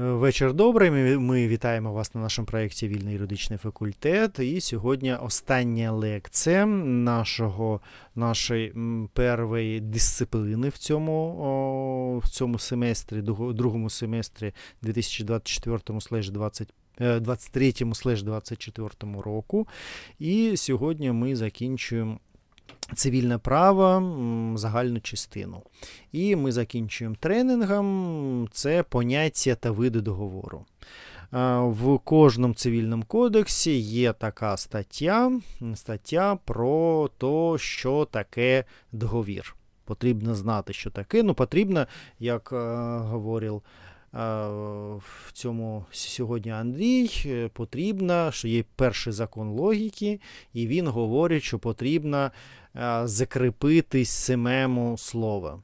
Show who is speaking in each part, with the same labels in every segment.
Speaker 1: Вечір добрий. Ми, вітаємо вас на нашому проєкті Вільний юридичний факультет. І сьогодні остання лекція нашого, нашої першої дисципліни в цьому, в цьому семестрі, другому семестрі 2024-20 е, 23-24 року. І сьогодні ми закінчуємо цивільне право, загальну частину. І ми закінчуємо тренінгом це поняття та види договору. В кожному цивільному кодексі є така стаття, стаття про те, що таке договір. Потрібно знати, що таке. Ну, потрібно, як е, в цьому сьогодні Андрій, е, потрібно, що є перший закон логіки, і він говорить, що потрібно закріпити семему слова.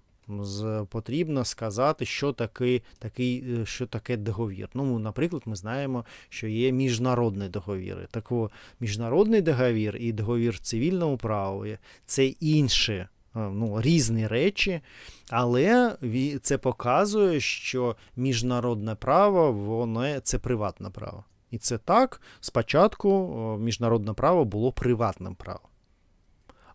Speaker 1: Потрібно сказати, що таке, такий, е, що таке договір. Ну, наприклад, ми знаємо, що є міжнародний договір. Так о, міжнародний договір і договір в цивільному праві це інші, е, ну, різні речі, але це показує, що міжнародне право воно це приватне право. І це так, спочатку міжнародне право було приватним правом,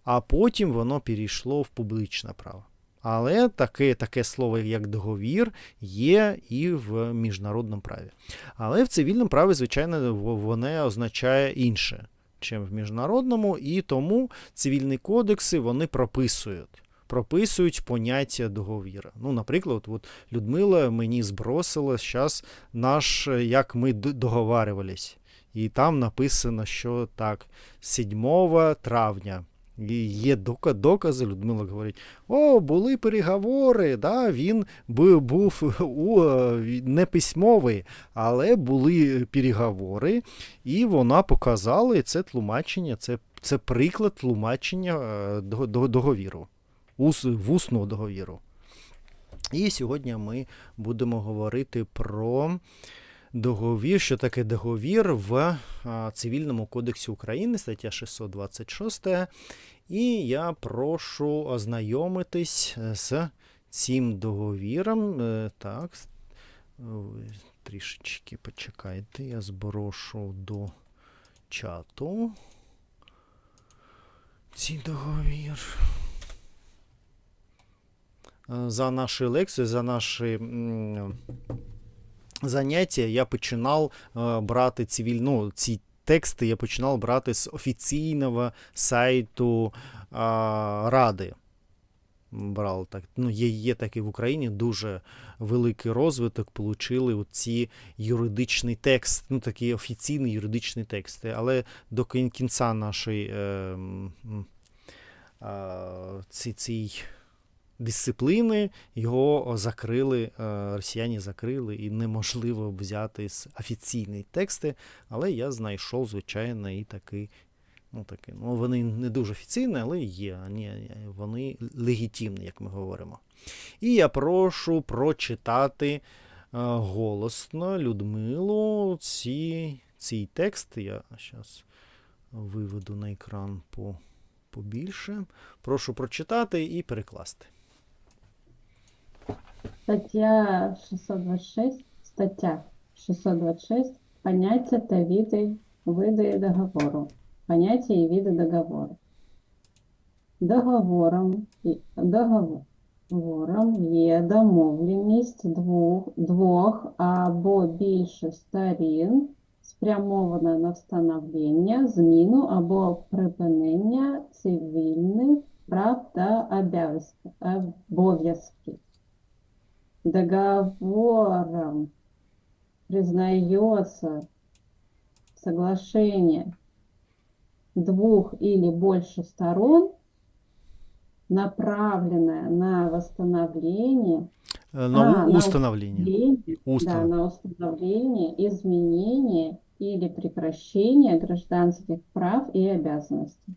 Speaker 1: а потім воно перейшло в публічне право. Але таке, таке слово, як договір, є і в міжнародному праві. Але в цивільному праві, звичайно, воно означає інше, чим в міжнародному, і тому цивільні кодекси вони прописують. Прописують поняття договіра. Ну, наприклад, от, Людмила мені збросила зараз наш, як ми договарювались. І там написано, що так, 7 травня. І є докази, Людмила говорить: о, були переговори, да, він був у, е, не письмовий, але були переговори, і вона показала, і це тлумачення, це, це приклад тлумачення е, до- до- договіру, ус, вусного договіру. І сьогодні ми будемо говорити про договір, що таке договір в Цивільному кодексі України, стаття 626. І я прошу ознайомитись з цим договіром. Е, Так, трішечки почекайте, я зброшу до чату. Цей договір. Е, За наші лекції, за наші заняття я починав е, брати цивіль... ну, ці тексти я починав брати з офіційного сайту а, Ради. Брав так. Ну, є, є такі в Україні дуже великий розвиток, получили ці юридичний текст, ну такі офіційні юридичні тексти. Але до кін- кінця нашої е, м, ці, цій дисципліни його закрили, е, росіяни закрили, і неможливо взяти з офіційні тексти. Але я знайшов, звичайно, і такий. Ну, такі, ну, вони не дуже офіційні, але є. Вони, легітимні, як ми говоримо. І я прошу прочитати е, голосно Людмилу ці, цей текст. Я зараз виведу на екран по, побільше. Прошу прочитати і перекласти.
Speaker 2: Стаття 626, стаття 626, поняття та види, види договору. Поняття і види договору. Договором, договором є домовленість двох, двох або більше сторін, спрямована на встановлення, зміну або припинення цивільних прав та обов'язків. Договором признается соглашение двух или больше сторон, направленное на восстановление,
Speaker 1: Е, На
Speaker 2: А, на
Speaker 1: установлення.
Speaker 2: установление, да, на установление, изменение или прекращение гражданских прав и обязанностей.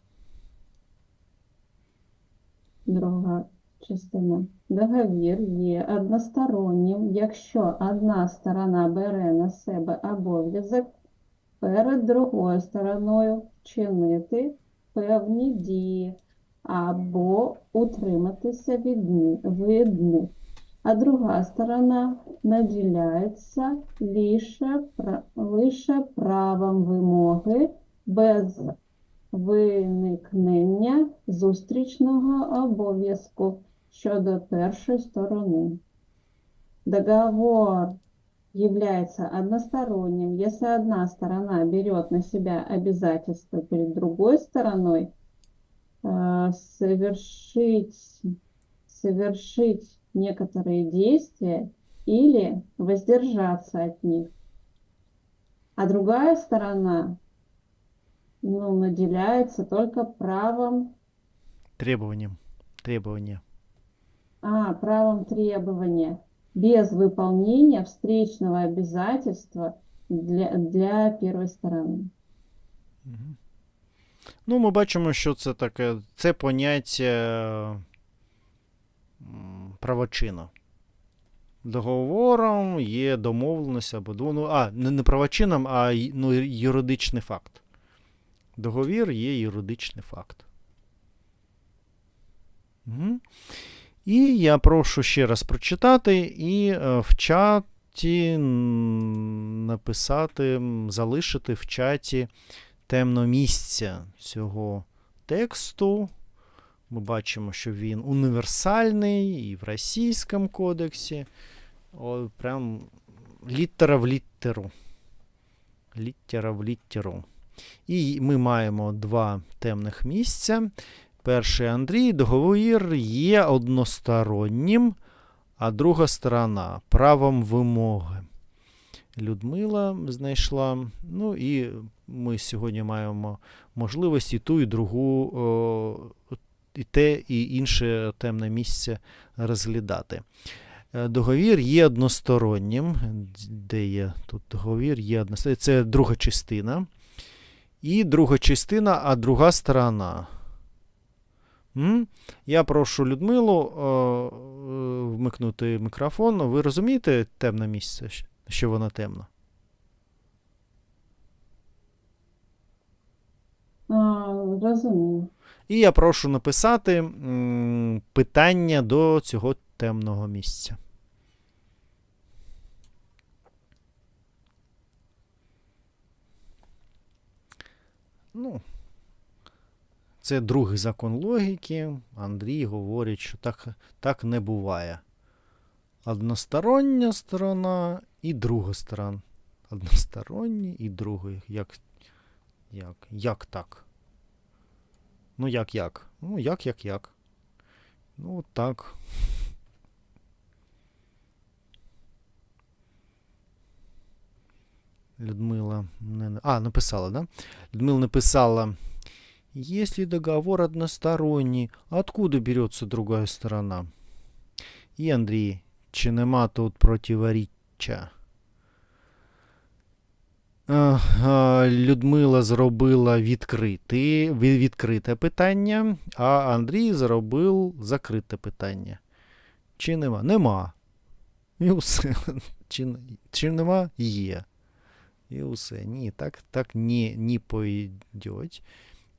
Speaker 2: Друга частина. Договір є одностороннім, якщо одна сторона бере на себе обов'язок перед другою стороною вчинити певні дії або утриматися від, ни- від них. а другая сторона наділяється лише, лише правом вимоги без виникнення зустрічного обов'язку щодо першої сторони. Договор является односторонним, если одна сторона берет на себя обязательства перед другой стороной э, совершить, совершить некоторые действия или воздержаться от них. А другая сторона ну, наделяется только правом,
Speaker 1: Требуванням. Требування.
Speaker 2: А, правом требования без выполнения встречного обязательства для, для первой стороны.
Speaker 1: Ну, ми бачимо, що це таке. Це поняття м, правочину. Договором є домовленість або ну, а, не, не правочином, а ну, юридичний факт. Договір є юридичний факт. Угу. І я прошу ще раз прочитати і е, в чаті написати, залишити в чаті темно місця цього тексту. Ми бачимо, що він універсальний і в Російському кодексі. О, прям літера в літеру. Літера в літеру. І ми маємо два темних місця. Перший Андрій, договір є одностороннім, а друга сторона правом вимоги. Людмила знайшла. Ну і ми сьогодні маємо можливість і ту, і другу, о, і те, і інше темне місце розглядати. Е, Договір є одностороннім. Де є тут договір? Є одностороннім. Це друга частина. І друга частина, а друга сторона. М? Я прошу Людмилу е, е, вмикнути мікрофон. Ви розумієте темне місце, що воно темно?
Speaker 2: Розумію.
Speaker 1: І я прошу написати м, питання до цього темного місця. Ну, це другий закон логіки. Андрій говорить, що так, так не буває. Одностороння сторона і друга сторона. Односторонній і другий. Як, як, як так? Ну, як як? Ну, як, як, як. Ну, так. Людмила не... А, написала, да? Людмила написала, если договор односторонний, откуда берется другая сторона? І Андрій, чи нема тут противоріччя? Людмила зробила відкрити, відкрите питання, а Андрій зробив закрите питання. Чи нема? Нема. І усе. Чи, чи нема? Є. І усе. Ні, так, так не, не пойдеть.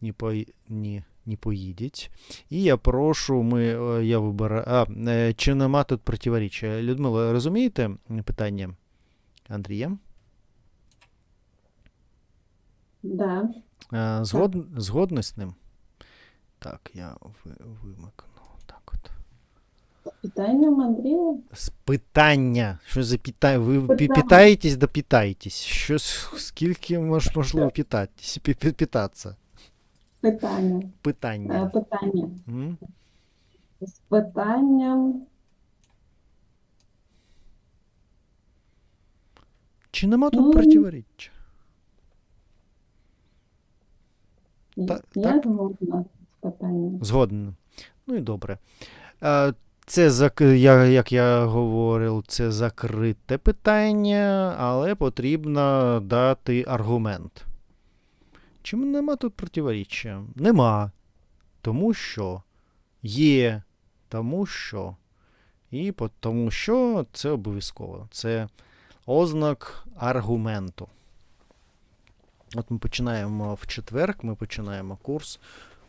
Speaker 1: Не, по, не, не поїдеть. І я прошу, ми, е, я вибираю. А, е, чи нема тут противоріччя? Людмила, розумієте питання Андрія?
Speaker 2: Да.
Speaker 1: Е, Згод... Згодний з ним? Так, я ви... вимикну. Так.
Speaker 2: Питанням Андрія?
Speaker 1: З питання. Що за питання? Ви
Speaker 2: Питання.
Speaker 1: питаєтесь да питаєтесь. Що, скільки мож, можливо питатися?
Speaker 2: Питання. Е,
Speaker 1: Питання.
Speaker 2: Питання.
Speaker 1: М?
Speaker 2: З питанням
Speaker 1: Чи нема тут
Speaker 2: Ну,
Speaker 1: противоріччя?
Speaker 2: я
Speaker 1: Та-
Speaker 2: я
Speaker 1: так.
Speaker 2: згодна з питанням.
Speaker 1: Згоден. Ну і добре. Е, Це, зак- я- як я говорив, це закрите питання, але потрібно дати аргумент. Чому нема тут противоріччя? Нема. Тому що є, тому що. І тому що це обов'язково. Це ознак аргументу. От ми починаємо в четверг, ми починаємо курс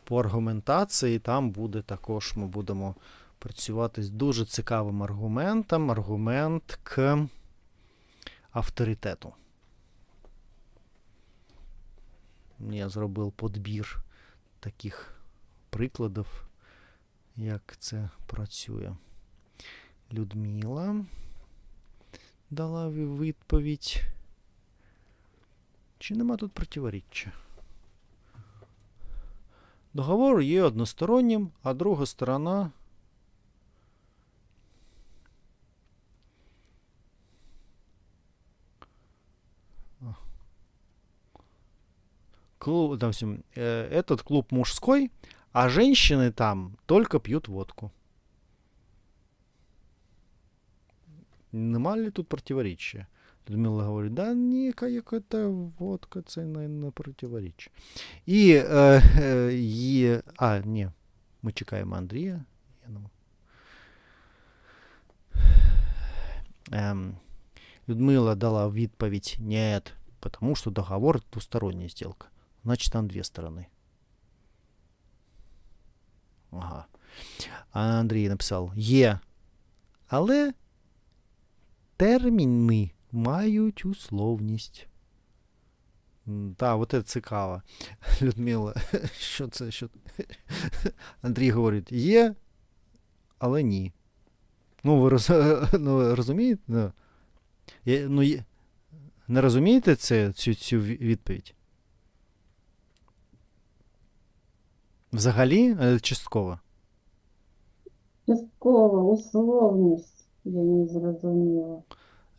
Speaker 1: по аргументації. Там буде також, ми будемо працювати з дуже цікавим аргументом. Аргумент к авторитету. Я зробив подбір таких прикладів, як це працює. Людмила дала відповідь. Чи нема тут противоріччя? Договор є одностороннім, а друга сторона. Клуб, допустим, э, этот клуб мужской, а женщины там только пьют водку. Нема ли тут противоречия? Людмила говорить, да ні, яка водка, це не, не противоречить. І, е, е, є, а, ні, ми чекаємо Андрія. Я думаю. Ем, Людмила дала відповідь «нет», потому что договор двусторонняя сделка. Значит, там две стороны. Ага. А Андрій написав є, але терміни мають условність. Так, от це цікаво. Людмила, що це? Що... Андрій говорить, є, але ні. Ну, ви роз... ну, розумієте? Ну, ну, не розумієте це, цю, цю відповідь? Взагалі, е, частково.
Speaker 2: Частково, условність, я не зрозуміла.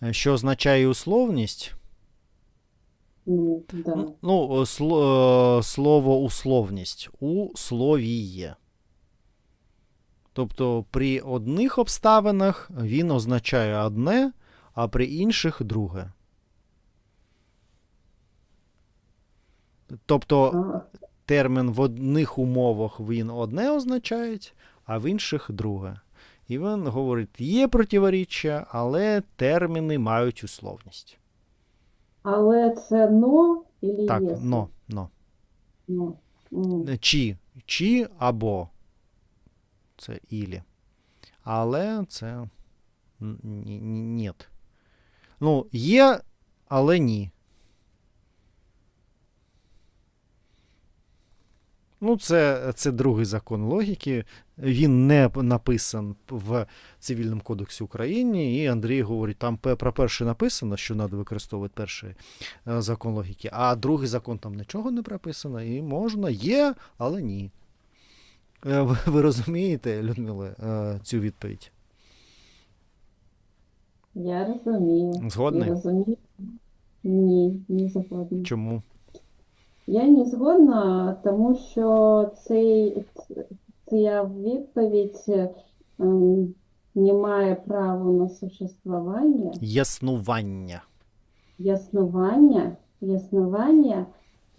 Speaker 1: Е, Що означає условність?
Speaker 2: Ну, да.
Speaker 1: Ну, сло- е, слово условність у слові є. Тобто при одних обставинах він означає одне, а при інших друге. Тобто термін в одних умовах він одне означає, а в інших друге. І він говорить, є противоріччя, але терміни мають условність.
Speaker 2: Але це но или
Speaker 1: Так,
Speaker 2: єс?
Speaker 1: но, но.
Speaker 2: Но. М.
Speaker 1: Чи, чи або. Це ілі. Але це ні. Ну, є, але ні. Ну, це, це другий закон логіки. Він не написан в Цивільному кодексі України, і Андрій говорить, там про перший написано, що треба використовувати перший е, закон логіки, а другий закон там нічого не прописано, і можна, є, але ні. Е, Ви, ви розумієте, Людмила, е, цю відповідь?
Speaker 2: Я розумію.
Speaker 1: Згодний?
Speaker 2: Я розумію. Ні, не згодна.
Speaker 1: Чому?
Speaker 2: Я не згодна, тому що цей, ця відповідь ем, не має права на существування,
Speaker 1: Яснування.
Speaker 2: яснування, яснування,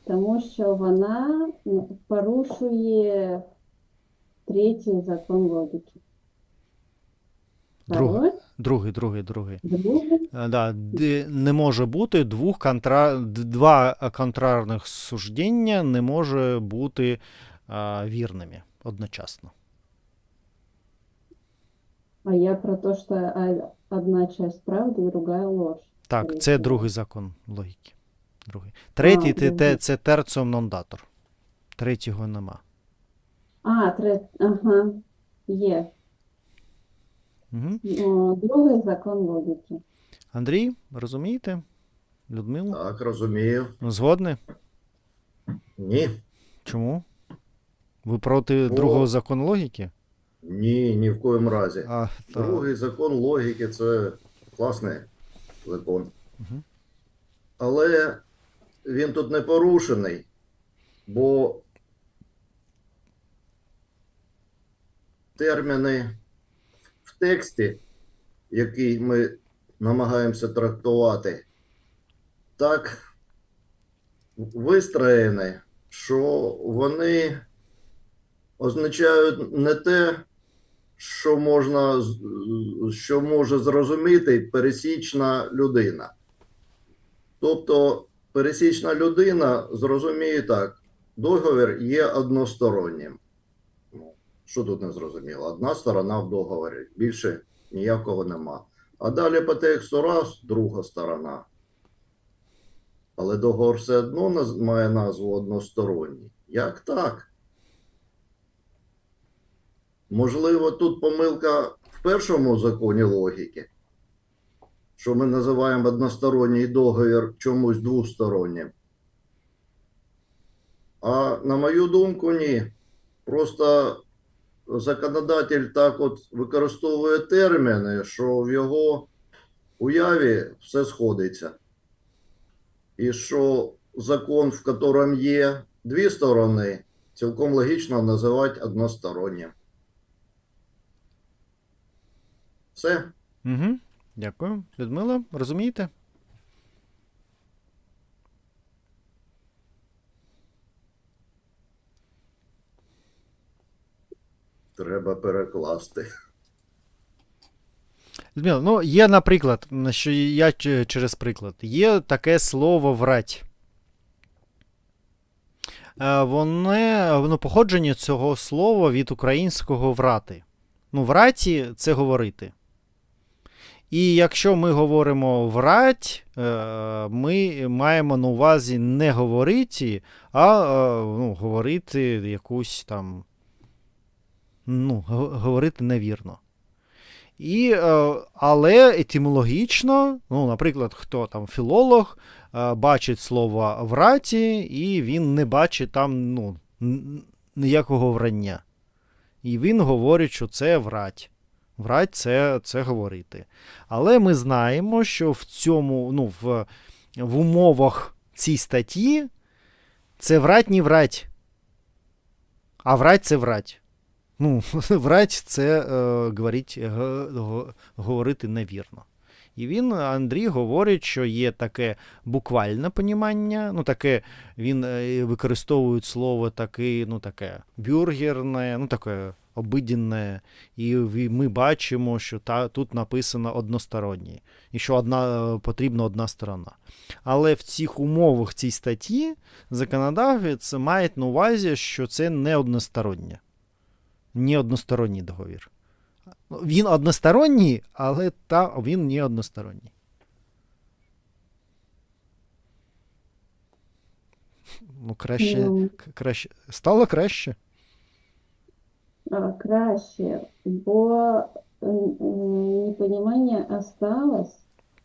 Speaker 2: тому що вона порушує третій закон логіки.
Speaker 1: Другий, другий, другий, другий.
Speaker 2: другий,
Speaker 1: Е, Да, не може бути двох контра... два контрарних суждення не може бути а, вірними одночасно.
Speaker 2: а я про те, що одна часть правди, другая ложь.
Speaker 1: Так, це другий закон логіки. Другий. Третій це, те- це терціум нон-датор. Третього нема.
Speaker 2: А, тре... ага, є.
Speaker 1: Угу.
Speaker 2: Другий закон логіки.
Speaker 1: Андрій, розумієте? Людмилу?
Speaker 3: Так, розумію.
Speaker 1: Згодні?
Speaker 3: Ні,
Speaker 1: Чому? Ви проти
Speaker 3: Бо-
Speaker 1: другого закону логіки?
Speaker 3: ні, ні в коєму разі.
Speaker 1: А, та,
Speaker 3: Другий закон логіки це класний закон.
Speaker 1: Мгм.
Speaker 3: Але він тут не порушений, бо терміни тексті, який ми намагаємося трактувати, так вистроєні, що вони означають не те, що можна що може зрозуміти пересічна людина. Тобто пересічна людина зрозуміє так, договір є одностороннім. Що тут не зрозуміло? Одна сторона в договорі, більше ніякого нема. А далі по тексту раз, друга сторона. Але договор все одно має назву односторонній. Як так? Можливо, тут помилка в першому законі логіки, що ми називаємо односторонній договір чомусь двостороннім. А на мою думку, ні. Просто законодатель так от використовує терміни, що в його уяві все сходиться. І що закон, в якому є дві сторони, цілком логічно називати одностороннім. Все.
Speaker 1: Угу. Дякую. Людмила, розумієте?
Speaker 3: Треба перекласти.
Speaker 1: Людмила, ну є, наприклад, що я через приклад, є таке слово врать. Е, Воне, ну, походження цього слова від українського врати. Ну, враті це говорити. І якщо ми говоримо врать, е, ми маємо на увазі не говорити, а е, ну, говорити якусь там. Ну, говорити невірно. І, е, але етимологічно, ну, наприклад, хто там філолог, е, бачить слово враті, і він не бачить там ну, ніякого врання. І він говорить, що це врать. Врать це, це говорити. Але ми знаємо, що в цьому, ну, в, в умовах цій статті це врать не врать. А врать це врать. Ну, врать це е, говорить, г, говорити невірно. І він, Андрій, говорить, що є таке буквальне понімання, ну таке, він е, використовує слово таке, ну таке бюргерне, ну таке обиденне. І ми бачимо, що та, тут написано одностороннє, і що одна, е, потрібна одна сторона. Але в цих умовах цій статті законодавець має на увазі, що це не одностороннє не односторонній договір. Ну, Він односторонній, але та, він не односторонній. Ну, краще,
Speaker 2: Ну,
Speaker 1: к- краще. Стало краще.
Speaker 2: а, краще, бо м, м, непонимание осталось,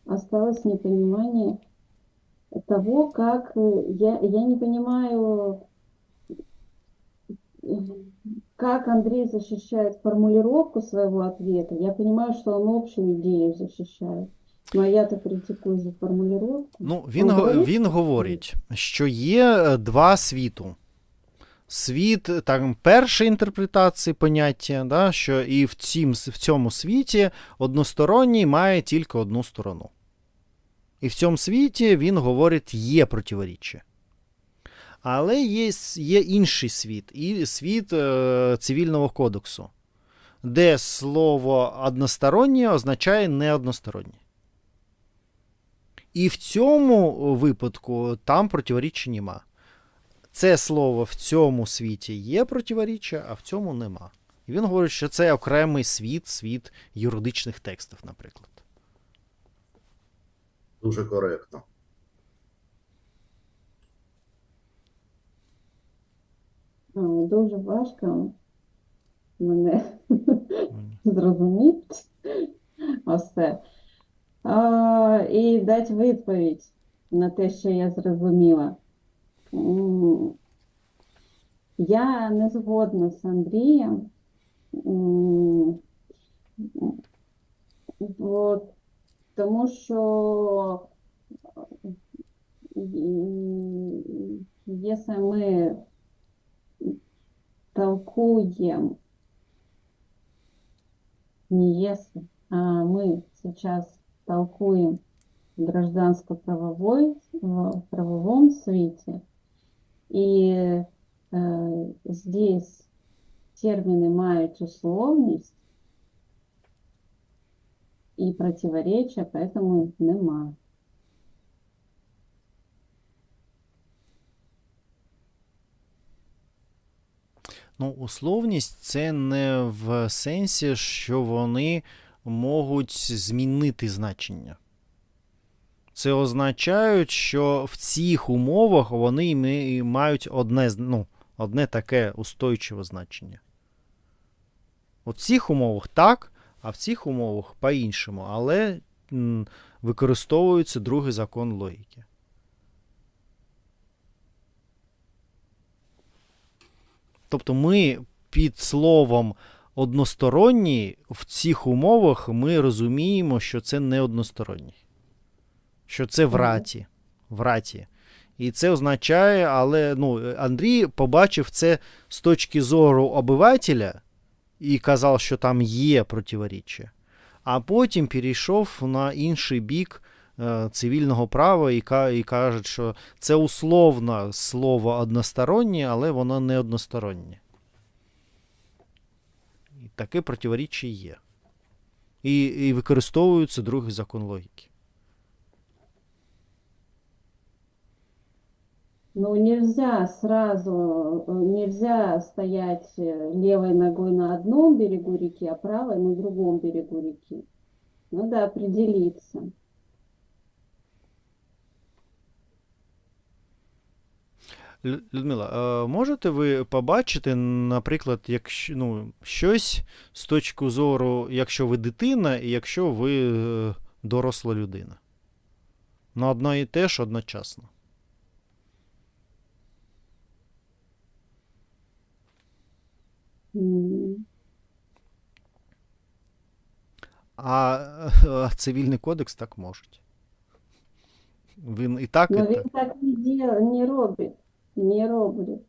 Speaker 2: осталось непонимание того, как э, я, я не понимаю, э, как Андрей защищает формулировку своего ответа. Я понимаю, что он общую идею защищает, но я-то критикую за формулировку.
Speaker 1: Ну, він,
Speaker 2: Ну,
Speaker 1: го-
Speaker 2: говорить?
Speaker 1: він говорить, що є е, два світу. Світ там, першої інтерпретації поняття, да, що і в, цім, в цьому світі односторонній має тільки одну сторону. І в цьому світі він говорить, є противоріччя. Але є, є інший світ, і світ е, цивільного кодексу, де слово одностороннє означає неодностороннє. І в цьому випадку там противоріччя нема. Це слово в цьому світі є противоріччя, а в цьому нема. І він говорить, що це окремий світ, світ юридичних текстів, наприклад.
Speaker 3: Дуже коректно.
Speaker 2: А, Дуже важко мене зрозуміти все. А, і дати відповідь на те, що я зрозуміла. Я не згодна з Андрієм, бо, тому що якщо ми толкуем не если, а мы сейчас толкуем в гражданско-правовой, в правовом свете. И э, здесь термины мають условність і противоречия, поэтому нема.
Speaker 1: Ну, условність це не в сенсі, що вони можуть змінити значення. Це означає, що в цих умовах вони мають одне, ну, одне таке устойчиве значення. У цих умовах так, а в цих умовах по-іншому, але використовується другий закон логіки. Тобто ми під словом односторонній в цих умовах ми розуміємо, що це не односторонній. Що це в раті. В раті. І це означає, але ну, Андрій побачив це з точки зору обивателя і казав, що там є противоріччя. А потім перейшов на інший бік цивільного права і, ка- і каже, що це условно слово одностороннє, але воно не одностороннє. І таке противоріччя є. І, і використовується другий закон логіки.
Speaker 2: Ну, нельзя сразу, э, нельзя стоять э, левой ногой на одном берегу реки, а правой на другом берегу реки. Надо определиться.
Speaker 1: Людмила, можете ви побачити, наприклад, якщо ну, щось з точки зору, якщо ви дитина і якщо ви е, доросла людина? На одно і те ж одночасно. А е, цивільний кодекс так можуть. Він і так, і
Speaker 2: Но
Speaker 1: так.
Speaker 2: так не, дел, не робить, не робить.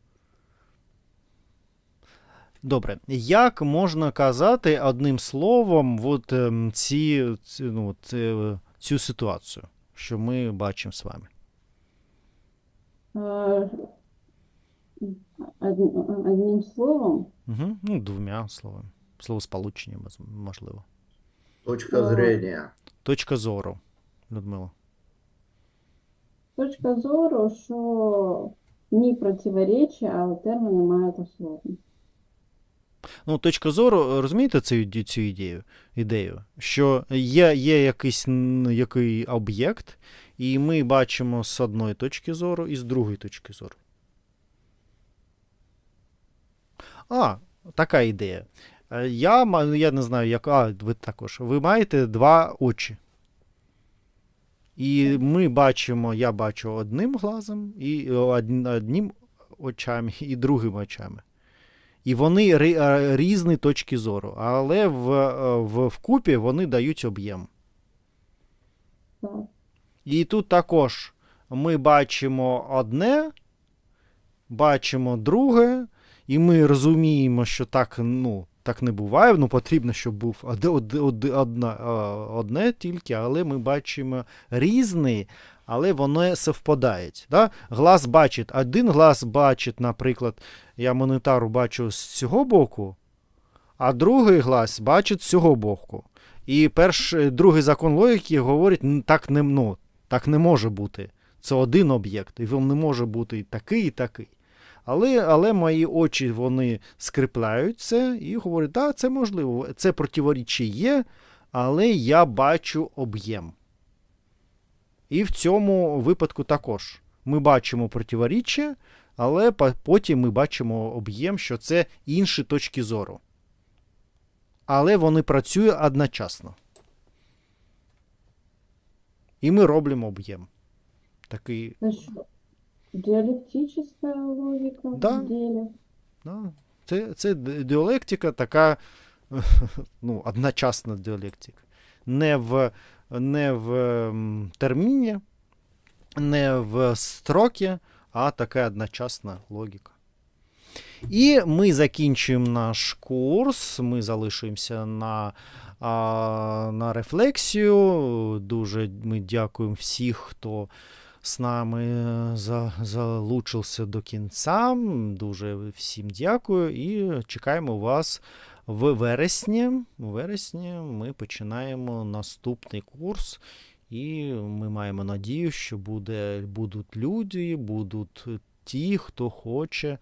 Speaker 1: Добре. Як можна казати одним словом от, ем, ці, ці, ну, от, е, цю ситуацію, що ми бачимо з вами?
Speaker 2: Одним словом,
Speaker 1: Угу. Ну, двома словами. Словосполученням, можливо.
Speaker 3: Точка
Speaker 2: Ага.
Speaker 3: зрения.
Speaker 1: Точка зору, Людмила.
Speaker 2: точка зору, що ні противоречия, але терміни мають условність.
Speaker 1: Ну, точка зору, розумієте цю, цю ідею? ідею? Що є, є якийсь який об'єкт, і ми бачимо з одної точки зору і з другої точки зору. А, така ідея. Е, Я, я не знаю, як. А, ви також. Ви маєте два очі. І ми бачимо, я бачу одним глазом, і одним очами, і другим очами. І вони різні точки зору, але в, в, вкупі вони дають об'єм. І тут також ми бачимо одне, бачимо друге, і ми розуміємо, що так, ну, так не буває. Ну, потрібно, щоб був од, од, од, одна, одне тільки, але ми бачимо різні, але вони совпадають. Да? Глаз бачить, один глаз бачить, наприклад, я монетару бачу з цього боку, а другий глаз бачить з цього боку. І перший, другий закон логіки говорить, так не, ну, так не може бути. Це один об'єкт, і він не може бути і такий, і такий. Але, але мої очі вони скріпляють це і говорять, так, це можливо, це противоріччя є, але я бачу об'єм. І в цьому випадку також. Ми бачимо противоріччя, але потім ми бачимо об'єм, що це інші точки зору. Але вони працюють одночасно. І ми робимо об'єм. Такий,
Speaker 2: що? Діалектична логіка
Speaker 1: Да.
Speaker 2: в ділі.
Speaker 1: да, це, це діалектика така, ну, одночасна діалектика. Не в, не в терміні, не в строкі, а така одночасна логіка. І ми закінчуємо наш курс. Ми залишимося на, на рефлексію. Дуже ми дякуємо всіх, хто з нами е, за, залучився до кінця. Дуже всім дякую і чекаємо вас в вересні. У вересні ми починаємо наступний курс. І ми маємо надію, що буде, будуть люди, будуть ті, хто хоче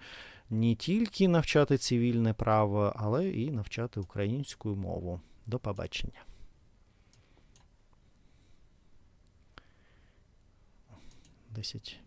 Speaker 1: не тільки навчати цивільне право, але і навчати українську мову. До побачення. Десять.